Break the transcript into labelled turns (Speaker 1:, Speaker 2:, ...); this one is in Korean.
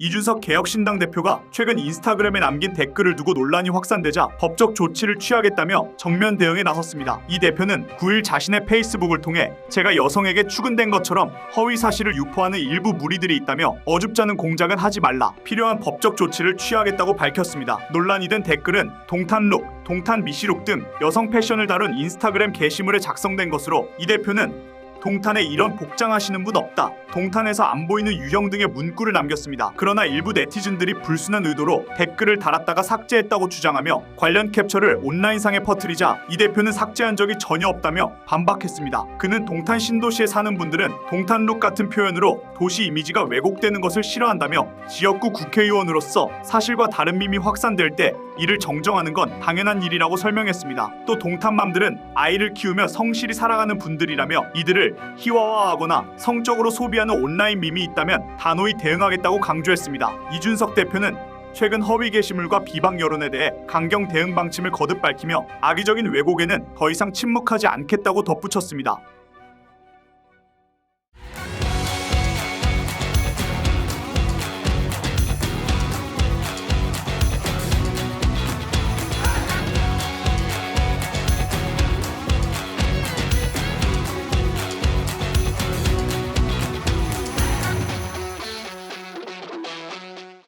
Speaker 1: 이준석 개혁신당 대표가 최근 인스타그램에 남긴 댓글을 두고 논란이 확산되자 법적 조치를 취하겠다며 정면 대응에 나섰습니다. 이 대표는 9일 자신의 페이스북을 통해 제가 여성에게 추근된 것처럼 허위 사실을 유포하는 일부 무리들이 있다며 어줍잖은 공작은 하지 말라 필요한 법적 조치를 취하겠다고 밝혔습니다. 논란이 된 댓글은 동탄룩, 동탄 미시룩 등 여성 패션을 다룬 인스타그램 게시물에 작성된 것으로 이 대표는 동탄에 이런 복장하시는 분 없다. 동탄에서 안 보이는 유형 등의 문구를 남겼습니다. 그러나 일부 네티즌들이 불순한 의도로 댓글을 달았다가 삭제했다고 주장하며 관련 캡처를 온라인상에 퍼뜨리자 이 대표는 삭제한 적이 전혀 없다며 반박했습니다. 그는 동탄 신도시에 사는 분들은 동탄룩 같은 표현으로 도시 이미지가 왜곡되는 것을 싫어한다며 지역구 국회의원으로서 사실과 다른 밈이 확산될 때 이를 정정하는 건 당연한 일이라고 설명했습니다. 또 동탄맘들은 아이를 키우며 성실히 살아가는 분들이라며 이들을 희화화하거나 성적으로 소비하는 온라인 밈이 있다면 단호히 대응하겠다고 강조했습니다. 이준석 대표는 최근 허위 게시물과 비방 여론에 대해 강경 대응 방침을 거듭 밝히며 악의적인 왜곡에는 더 이상 침묵하지 않겠다고 덧붙였습니다.